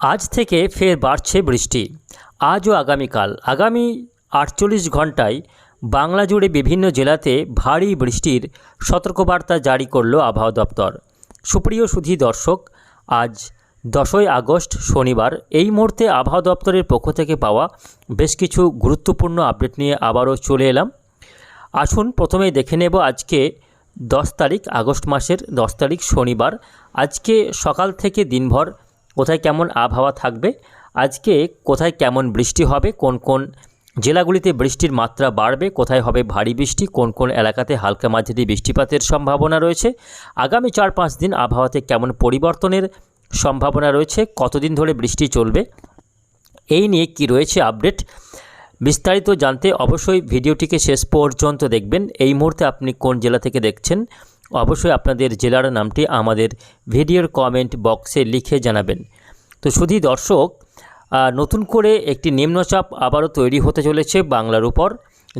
আজ থেকে ফের বাড়ছে বৃষ্টি। আজ ও আগামীকাল। আগামী আটচল্লিশ ঘন্টায় বাংলা জুড়ে বিভিন্ন জেলাতে ভারী বৃষ্টির সতর্কবার্তা জারি করল আবহাওয়া দপ্তর। সুপ্রিয় সুধী দর্শক, আজ দশই আগস্ট, শনিবার। এই মুহূর্তে আবহাওয়া দপ্তরের পক্ষ থেকে পাওয়া বেশ কিছু গুরুত্বপূর্ণ আপডেট নিয়ে আবারও চলে এলাম। আসুন প্রথমেই দেখে নেব আজকে দশ তারিখ আগস্ট মাসের দশ তারিখ শনিবার। আজকে সকাল থেকে দিনভর কোথায় কেমন আবহাওয়া থাকবে? আজকে কোথায় কেমন বৃষ্টি হবে? কোন কোন জেলাগুলিতে বৃষ্টির মাত্রা বাড়বে? কোথায় হবে ভারী বৃষ্টি? কোন কোন এলাকাতে হালকা মাঝারি বৃষ্টিপাতের সম্ভাবনা রয়েছে? আগামী চার পাঁচ দিন আবহাওয়াতে কেমন পরিবর্তনের সম্ভাবনা রয়েছে? কতদিন ধরে বৃষ্টি চলবে? এই নিয়ে কি রয়েছে আপডেট? বিস্তারিত জানতে অবশ্যই ভিডিওটিকে শেষ পর্যন্ত দেখবেন। এই মুহূর্তে আপনি কোন জেলা থেকে দেখছেন? অবশ্যই আপনাদের জেলার নামটি আমাদের ভিডিওর কমেন্ট বক্সে লিখে জানাবেন। তো শুধু দর্শক নতুন করে একটি নিম্নচাপ আবারও তৈরি হতে চলেছে বাংলার উপর,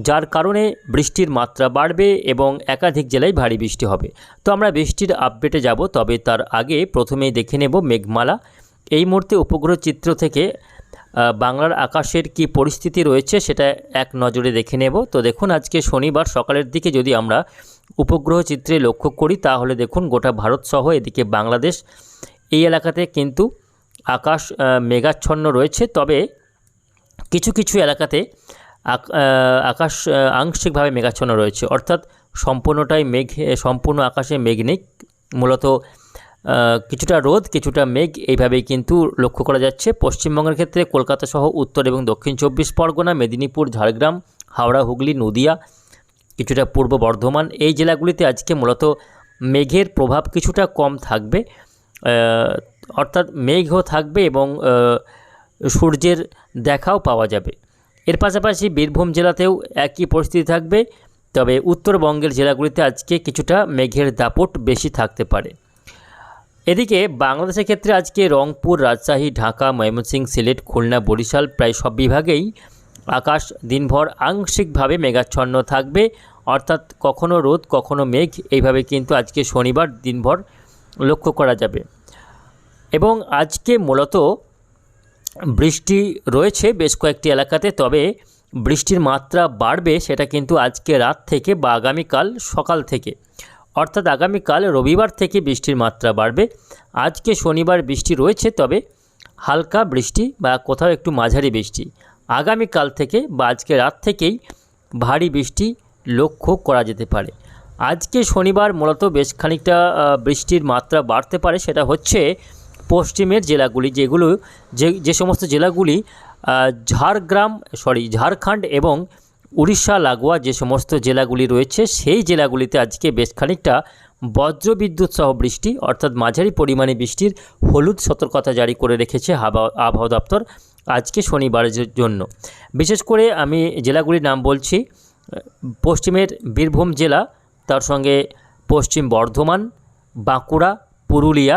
যার কারণে বৃষ্টির মাত্রা বাড়বে এবং একাধিক জেলায় ভারী বৃষ্টি হবে। তো আমরা বৃষ্টির আপডেটে যাব, তবে তার আগে প্রথমেই দেখে নেব মেঘমালা। এই মুহূর্তে উপগ্রহ চিত্র থেকে বাংলার আকাশের কি পরিস্থিতি রয়েছে সেটা এক নজরে দেখে নেব। তো দেখুন, আজকে শনিবার সকালের দিকে যদি আমরা উপগ্রহ চিত্রে লক্ষ্য করি, তাহলে দেখুন গোটা ভারত সহ এদিকে বাংলাদেশ। এই এলাকাতে কিন্তু আকাশ মেঘাচ্ছন্ন রয়েছে। তবে কিছু কিছু এলাকাতে আকাশ আংশিকভাবে মেঘাচ্ছন্ন রয়েছে। অর্থাৎ সম্পূর্ণটাই মেঘ, সম্পূর্ণ আকাশে মেঘ নেই। মূলত কিছুটা রোদ, কিছুটা মেঘ, এইভাবেই কিন্তু লক্ষ্য করা যাচ্ছে। পশ্চিমবঙ্গের ক্ষেত্রে কলকাতা সহ উত্তর এবং দক্ষিণ চব্বিশ পরগনা, মেদিনীপুর, ঝাড়গ্রাম, হাওড়া, হুগলি, নদিয়া কিছুটা পূর্ব বর্ধমান, এই জেলাগুলিতে আজকে মূলত মেঘের প্রভাব কিছুটা কম থাকবে। অর্থাৎ মেঘও থাকবে এবং সূর্যের দেখাও পাওয়া যাবে। এর পাশাপাশি বীরভূম জেলাতেও একই পরিস্থিতি থাকবে, তবে উত্তরবঙ্গের জেলাগুলিতে আজকে কিছুটা মেঘের দাপট বেশি থাকতে পারে। এদিকে বাংলাদেশের ক্ষেত্রে আজকে রংপুর, রাজশাহী, ঢাকা, ময়মনসিংহ, সিলেট, খুলনা, বরিশাল প্রায় সব বিভাগেই আকাশ দিনভর আংশিকভাবে মেঘাচ্ছন্ন থাকবে। অর্থাৎ কখনো রোদ, কখনো মেঘ, এইভাবে কিন্তু আজকে শনিবার দিনভর লক্ষ্য করা যাবে। এবং আজকে মূলত বৃষ্টি রয়েছে বেশ কয়েকটি এলাকাতে, তবে বৃষ্টির মাত্রা বাড়বে সেটা কিন্তু আজকে রাত থেকে বা আগামীকাল সকাল থেকে। অর্থাৎ আগামীকাল রবিবার থেকে বৃষ্টির মাত্রা বাড়বে। আজকে শনিবার বৃষ্টি রয়েছে, তবে হালকা বৃষ্টি বা কোথাও একটু মাঝারি বৃষ্টি। আগামীকাল থেকে বা আজকে রাত থেকেই ভারী বৃষ্টি লক্ষ্য করা যেতে পারে। আজকে শনিবার মূলত বেশ খানিকটা বৃষ্টির মাত্রা বাড়তে পারে, সেটা হচ্ছে পশ্চিমের জেলাগুলি যেগুলো, যে যে সমস্ত জেলাগুলি ঝাড়গ্রাম, সরি, ঝাড়খণ্ড এবং উড়িষ্যা, লাগোয়া যে সমস্ত জেলাগুলি রয়েছে, সেই জেলাগুলিতে আজকে বেশ খানিকটা বজ্রবিদ্যুৎ সহ বৃষ্টি, অর্থাৎ মাঝারি পরিমাণে বৃষ্টির হলুদ সতর্কতা জারি করে রেখেছে আবহাওয়া দপ্তর আজকে শনিবারের জন্য। বিশেষ করে আমি জেলাগুলির নাম বলছি পশ্চিমের বীরভূম জেলা, তার সঙ্গে পশ্চিম বর্ধমান, বাঁকুড়া, পুরুলিয়া,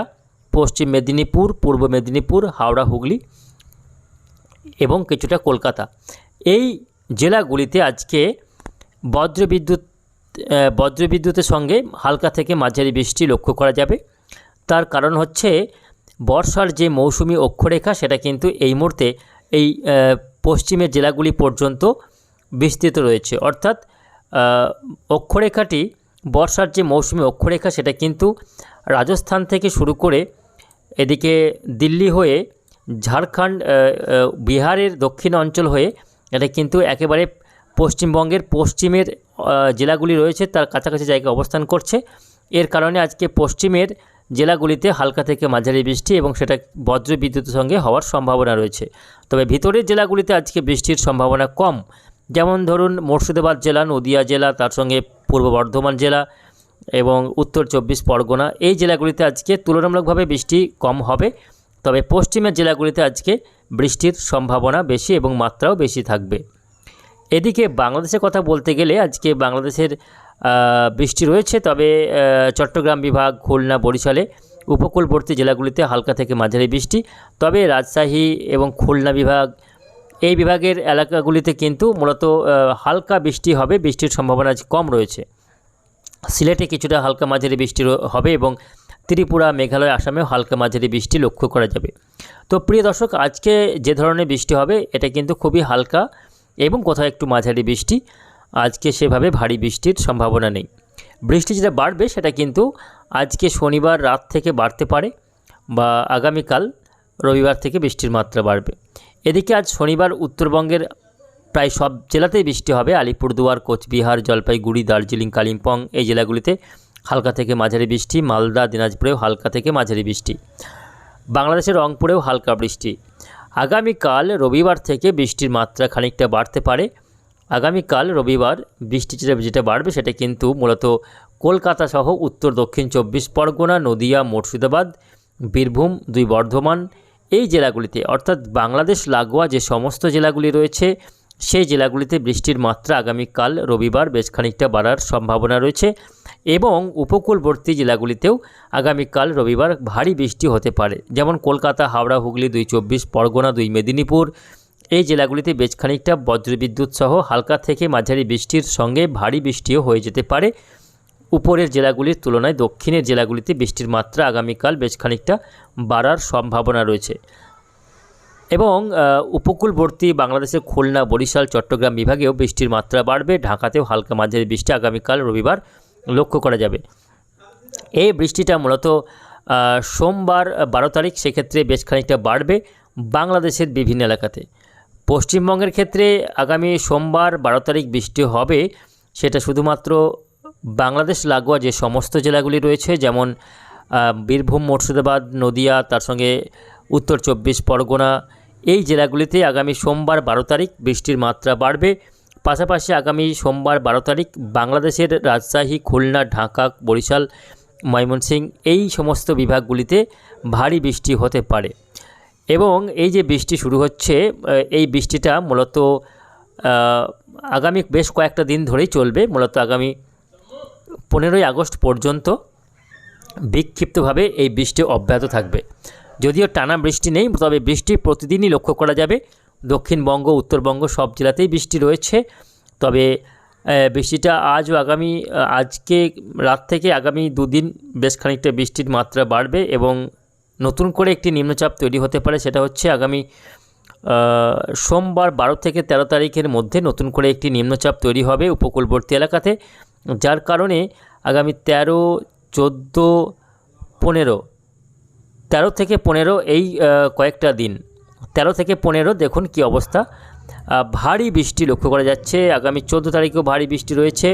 পশ্চিম মেদিনীপুর, পূর্ব মেদিনীপুর, হাওড়া, হুগলি এবং কিছুটা কলকাতা। এই জেলাগুলিতে আজকে বজ্রবিদ্যুৎ বজ্রবিদ্যুতের সঙ্গে হালকা থেকে মাঝারি বৃষ্টি লক্ষ্য করা যাবে। তার কারণ হচ্ছে, বর্ষার যে মৌসুমি অক্ষরেখা, সেটা কিন্তু এই মুহূর্তে এই পশ্চিমের জেলাগুলি পর্যন্ত বিস্তৃত রয়েছে। অর্থাৎ অক্ষরেখাটি বর্ষার যে মৌসুমি অক্ষরেখা সেটা কিন্তু রাজস্থান থেকে শুরু করে এদিকে দিল্লি হয়ে ঝাড়খণ্ড বিহারের দক্ষিণ অঞ্চল হয়ে এটা কিন্তু একেবারে পশ্চিমবঙ্গের পশ্চিমের জেলাগুলি রয়েছে, তার কাছাকাছি জায়গায় অবস্থান করছে। এর কারণে আজকে পশ্চিমের জেলাগুলিতে হালকা থেকে মাঝারি বৃষ্টি এবং সেটা বজ্র বিদ্যুতের সঙ্গে হওয়ার সম্ভাবনা রয়েছে। তবে ভিতরের জেলাগুলিতে আজকে বৃষ্টির সম্ভাবনা কম। যেমন ধরুন মুর্শিদাবাদ জেলা, নদিয়া জেলা, তার সঙ্গে পূর্ব বর্ধমান জেলা এবং উত্তর চব্বিশ পরগনা। এই জেলাগুলিতে আজকে তুলনামূলকভাবে বৃষ্টি কম হবে, তবে পশ্চিমের জেলাগুলিতে আজকে বৃষ্টির সম্ভাবনা বেশি এবং মাত্রাও বেশি থাকবে। এদিকে বাংলাদেশের কথা বলতে গেলে আজকে বাংলাদেশের বৃষ্টি রয়েছে, তবে চট্টগ্রাম বিভাগ, খুলনা, বরিশালে উপকূলবর্তী জেলাগুলিতে হালকা থেকে মাঝারি বৃষ্টি। তবে রাজশাহী এবং খুলনা বিভাগ এই বিভাগের এলাকাগুলিতে কিন্তু মূলত হালকা বৃষ্টি হবে। বৃষ্টির সম্ভাবনা কম রয়েছে। সিলেটে কিছুটা হালকা মাঝারি বৃষ্টি হবে এবং ত্রিপুরা, মেঘালয় আসামেও হালকা মাঝারি বৃষ্টি লক্ষ্য করা যাবে। তো প্রিয় দর্শক, আজকে যে ধরনের বৃষ্টি হবে, এটা কিন্তু খুবই হালকা এবং কোথাও একটু মাঝারি বৃষ্টি। আজকে সেভাবে ভারী বৃষ্টির সম্ভাবনা নেই। বৃষ্টি যেটা বাড়বে, সেটা কিন্তু আজকে শনিবার রাত থেকে বাড়তে পারে বা আগামীকাল রবিবার থেকে বৃষ্টির মাত্রা বাড়বে। এদিকে আজ শনিবার উত্তরবঙ্গের প্রায় সব জেলাতেই বৃষ্টি হবে। আলিপুরদুয়ার, কোচবিহার, জলপাইগুড়ি, দার্জিলিং, কালিম্পং এই জেলাগুলিতে হালকা থেকে মাঝারি বৃষ্টি। মালদা, দিনাজপুরেও হালকা থেকে মাঝারি বৃষ্টি। বাংলাদেশের রংপুরেও হালকা বৃষ্টি। আগামীকাল রবিবার থেকে বৃষ্টির মাত্রা খানিকটা বাড়তে পারে। আগামীকাল রবিবার বৃষ্টি যেটা যেটা বাড়বে সেটা কিন্তু মূলত কলকাতা সহ উত্তর দক্ষিণ চব্বিশ পরগনা, নদিয়া, মুর্শিদাবাদ, বীরভূম, দুই বর্ধমান এই জেলাগুলিতে, অর্থাৎ বাংলাদেশ, লাগোয়া যে সমস্ত জেলাগুলি রয়েছে, সেই জেলাগুলিতে বৃষ্টির মাত্রা আগামীকাল রবিবার বেশ খানিকটা বাড়ার সম্ভাবনা রয়েছে এবং উপকূলবর্তী জেলাগুলিতেও আগামীকাল রবিবার ভারী বৃষ্টি হতে পারে। যেমন কলকাতা, হাওড়া, হুগলি, দুই চব্বিশ, পরগনা, দুই মেদিনীপুর, এই জেলাগুলিতে বেশ খানিকটা বজ্রবিদ্যুৎ সহ হালকা থেকে মাঝারি বৃষ্টির সঙ্গে ভারী বৃষ্টিও হয়ে যেতে পারে। উপরের জেলাগুলির তুলনায় দক্ষিণের জেলাগুলিতে বৃষ্টির মাত্রা আগামীকাল বেশ খানিকটা বাড়ার সম্ভাবনা রয়েছে। এবং উপকূলবর্তী বাংলাদেশের খুলনা, বরিশাল, চট্টগ্রাম বিভাগেও বৃষ্টির মাত্রা বাড়বে। ঢাকাতেও হালকা মাঝারি বৃষ্টি আগামীকাল রবিবার লক্ষ্য করা যাবে। এই বৃষ্টিটা মূলত সোমবার বারো তারিখ, সেক্ষেত্রে বেশ খানিকটা বাড়বে বাংলাদেশের বিভিন্ন এলাকাতে। পশ্চিমবঙ্গের ক্ষেত্রে আগামী সোমবার বারো তারিখ বৃষ্টি হবে, সেটা শুধুমাত্র বাংলাদেশ লাগোয়া যে সমস্ত জেলাগুলি রয়েছে, যেমন বীরভূম, মুর্শিদাবাদ, নদিয়া, তার সঙ্গে উত্তর চব্বিশ, পরগনা, এই জেলাগুলিতে আগামী সোমবার বারো তারিখ বৃষ্টির মাত্রা বাড়বে। পাশাপাশি আগামী সোমবার বারো তারিখ বাংলাদেশের রাজশাহী, খুলনা, ঢাকা, বরিশাল, ময়মনসিংহ এই সমস্ত বিভাগগুলিতে ভারী বৃষ্টি হতে পারে। এবং এই যে বৃষ্টি শুরু হচ্ছে এই বৃষ্টিটা মূলত আগামী বেশ কয়েকটা দিন ধরেই চলবে। মূলত আগামী পনেরোই আগস্ট পর্যন্ত বিক্ষিপ্তভাবে এই বৃষ্টি অব্যাহত থাকবে। যদিও টানা বৃষ্টি নেই, তবে বৃষ্টি প্রতিদিনই লক্ষ্য করা যাবে। দক্ষিণবঙ্গ, উত্তরবঙ্গ সব জেলাতেই বৃষ্টি রয়েছে। তবে বৃষ্টিটা আজ ও আগামী আজকে রাত থেকে আগামী দুদিন বেশ খানিকটা বৃষ্টির মাত্রা বাড়বে এবং নতুন করে একটি নিম্নচাপ তৈরি হতে পারে। সেটা হচ্ছে আগামী সোমবার বারো থেকে ১৩ তারিখের মধ্যে নতুন করে একটি নিম্নচাপ তৈরি হবে উপকূলবর্তী এলাকাতে। যার কারণে আগামী তেরো, চোদ্দ, পনেরো, তেরো থেকে পনেরো এই কয়েকটা দিন, তেরো থেকে পনেরো দেখুন কি অবস্থা। ভারী বৃষ্টি লক্ষ্য করা যাচ্ছে। আগামী চোদ্দ তারিখেও ভারী বৃষ্টি রয়েছে।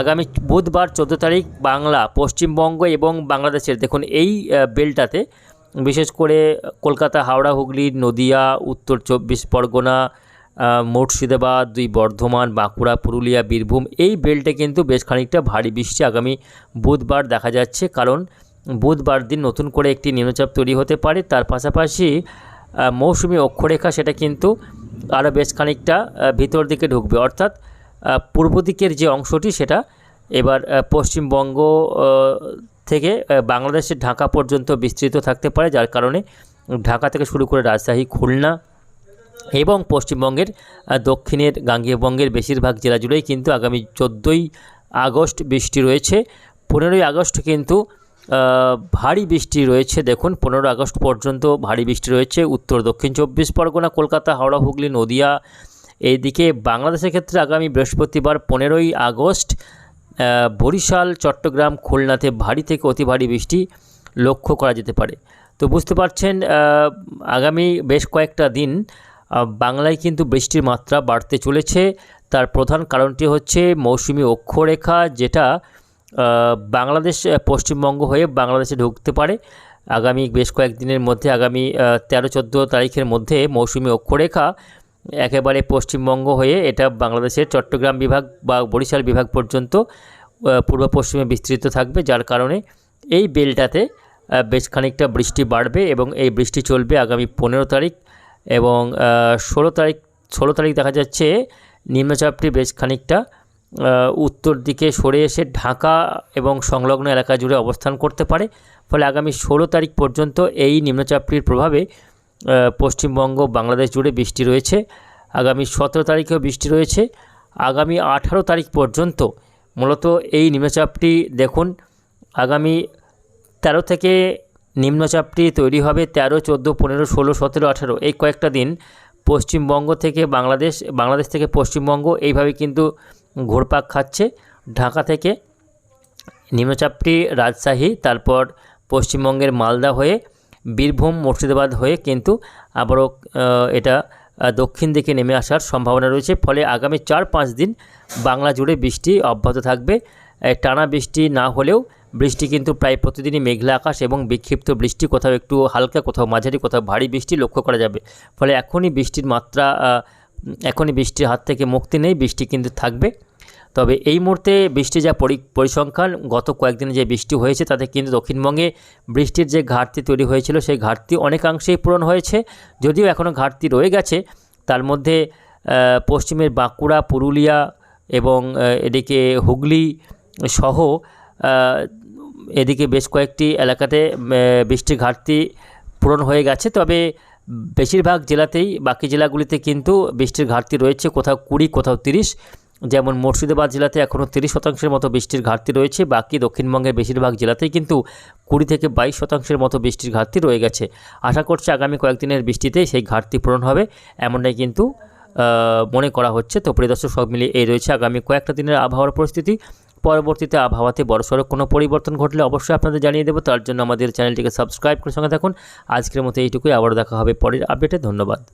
আগামী বুধবার চোদ্দ তারিখ বাংলা, পশ্চিমবঙ্গ এবং বাংলাদেশের দেখুন এই বেলটাতে, বিশেষ করে কলকাতা, হাওড়া, হুগলি, নদিয়া, উত্তর চব্বিশ পরগনা মুর্শিদাবাদ, দুই বর্ধমান, বাঁকুড়া, পুরুলিয়া, বীরভূম, এই বেল্টে কিন্তু বেশ খানিকটা ভারী বৃষ্টি আগামী বুধবার দেখা যাচ্ছে। কারণ বুধবার দিন নতুন করে একটি নিম্নচাপ তৈরি হতে পারে। তার পাশাপাশি মৌসুমি অক্ষরেখা সেটা কিন্তু আরও বেশ খানিকটা ভিতর দিকে ঢুকবে। অর্থাৎ পূর্ব দিকের যে অংশটি সেটা এবার পশ্চিমবঙ্গ থেকে বাংলাদেশের ঢাকা পর্যন্ত বিস্তৃত থাকতে পারে। যার কারণে ঢাকা থেকে শুরু করে রাজশাহী, খুলনা এবং পশ্চিমবঙ্গের দক্ষিণের, গাঙ্গেয়বঙ্গের বেশিরভাগ জেলা জুড়েই কিন্তু আগামী চোদ্দোই আগস্ট বৃষ্টি রয়েছে। পনেরোই আগস্ট কিন্তু ভারী বৃষ্টি রয়েছে। দেখুন পনেরো আগস্ট পর্যন্ত ভারী বৃষ্টি রয়েছে। উত্তর, দক্ষিণ চব্বিশ পরগনা, কলকাতা, হাওড়া, হুগলি, নদিয়া, এইদিকে বাংলাদেশের ক্ষেত্রে আগামী বৃহস্পতিবার পনেরোই আগস্ট বরিশাল, চট্টগ্রাম, খুলনাতে ভারী থেকে অতি ভারী বৃষ্টি লক্ষ্য করা যেতে পারে। তো বুঝতে পারছেন আগামী বেশ কয়েকটা দিন বাংলায় কিন্তু বৃষ্টির মাত্রা বাড়তে চলেছে। তার প্রধান কারণটি হচ্ছে মৌসুমি অক্ষরেখা, যেটা বাংলাদেশ পশ্চিমবঙ্গ হয়ে বাংলাদেশে ঢুকতে পারে। আগামী বেশ কয়েকদিনের মধ্যে, আগামী তেরো, চোদ্দ তারিখের মধ্যে মৌসুমি অক্ষরেখা একেবারে পশ্চিমবঙ্গ হয়ে এটা বাংলাদেশের চট্টগ্রাম বিভাগ বা বরিশাল বিভাগ পর্যন্ত পূর্ব পশ্চিমে বিস্তৃত থাকবে। যার কারণে এই বেলটাতে বেশ খানিকটা বৃষ্টি বাড়বে এবং এই বৃষ্টি চলবে আগামী পনেরো তারিখ। এবং ষোলো তারিখ ষোলো তারিখ দেখা যাচ্ছে নিম্নচাপটি বেশ খানিকটা উত্তর দিকে সরে এসে ঢাকা এবং সংলগ্ন এলাকা জুড়ে অবস্থান করতে পারে। ফলে আগামী ষোলো তারিখ পর্যন্ত এই নিম্নচাপটির প্রভাবে পশ্চিমবঙ্গ, বাংলাদেশ জুড়ে বৃষ্টি রয়েছে। আগামী সতেরো তারিখেও বৃষ্টি রয়েছে। আগামী আঠারো তারিখ পর্যন্ত মূলত এই নিম্নচাপটি দেখুন, আগামী তেরো থেকে নিম্নচাপটি তৈরি হবে তেরো, চোদ্দ, পনেরো, ষোলো, সতেরো, আঠেরো। এই কয়েকটা দিন পশ্চিমবঙ্গ থেকে বাংলাদেশ বাংলাদেশ থেকে পশ্চিমবঙ্গ এইভাবে কিন্তু ঘোরপাক খাচ্ছে। ঢাকা থেকে নিম্নচাপটি রাজশাহী, তারপর পশ্চিমবঙ্গের মালদা হয়ে বীরভূম, মুর্শিদাবাদ হয়ে কিন্তু আবারও এটা দক্ষিণ দিকে নেমে আসার সম্ভাবনা রয়েছে। ফলে আগামী চার, পাঁচ দিন বাংলা জুড়ে বৃষ্টি অব্যাহত থাকবে। টানা বৃষ্টি না হলেও বৃষ্টি কিন্তু প্রায় প্রতিদিনই মেঘলা আকাশ এবং বিক্ষিপ্ত বৃষ্টি কোথাও একটু হালকা, কোথাও মাঝারি, কোথাও ভারী বৃষ্টি লক্ষ্য করা যাবে। ফলে এখনই বৃষ্টির মাত্রা এখনই বৃষ্টির হাত থেকে মুক্তি নেই, বৃষ্টি কিন্তু থাকবে। তবে এই মুহূর্তে বৃষ্টি যা পরি, পরিসংখ্যান, গত কয়েকদিনে যে বৃষ্টি হয়েছে, তাতে কিন্তু দক্ষিণবঙ্গে বৃষ্টির যে ঘাটতি তৈরি হয়েছিল, সেই ঘাটতি অনেকাংশেই পূরণ হয়েছে। যদিও এখনও ঘাটতি রয়ে গেছে, তার মধ্যে পশ্চিমের বাঁকুড়া, পুরুলিয়া এবং এদিকে হুগলি সহ এদিকে বেশ কয়েকটি এলাকাতে বৃষ্টির ঘাটতি পূরণ হয়ে গেছে। তবে বেশিরভাগ জেলাতেই, বাকি জেলাগুলিতে কিন্তু বৃষ্টির ঘাটতি রয়েছে। কোথাও কুড়ি, কোথাও তিরিশ। যেমন মুর্শিদাবাদ জেলাতে এখনও তিরিশ শতাংশের মতো বৃষ্টির ঘাটতি রয়েছে। বাকি দক্ষিণবঙ্গের বেশিরভাগ জেলাতেই কিন্তু কুড়ি থেকে বাইশ শতাংশের মতো বৃষ্টির ঘাটতি রয়ে গেছে। আশা করছি আগামী কয়েকদিনের বৃষ্টিতে সেই ঘাটতি পূরণ হবে। এমনটাই কিন্তু মনে করা হচ্ছে। তো প্রিয় দর্শক, সব মিলিয়ে এই রয়েছে আগামী কয়েকটা দিনের আবহাওয়ার পরিস্থিতি। পরবর্তীতে আবহাওয়াতে বড়সড় কোনো পরিবর্তন ঘটলে অবশ্যই আপনাদের জানিয়ে দেবো। তার জন্য আমাদের চ্যানেলটিকে সাবস্ক্রাইব করে সঙ্গে থাকুন। আজকের মতো এইটুকুই। আবারও দেখা হবে পরের আপডেটে। ধন্যবাদ।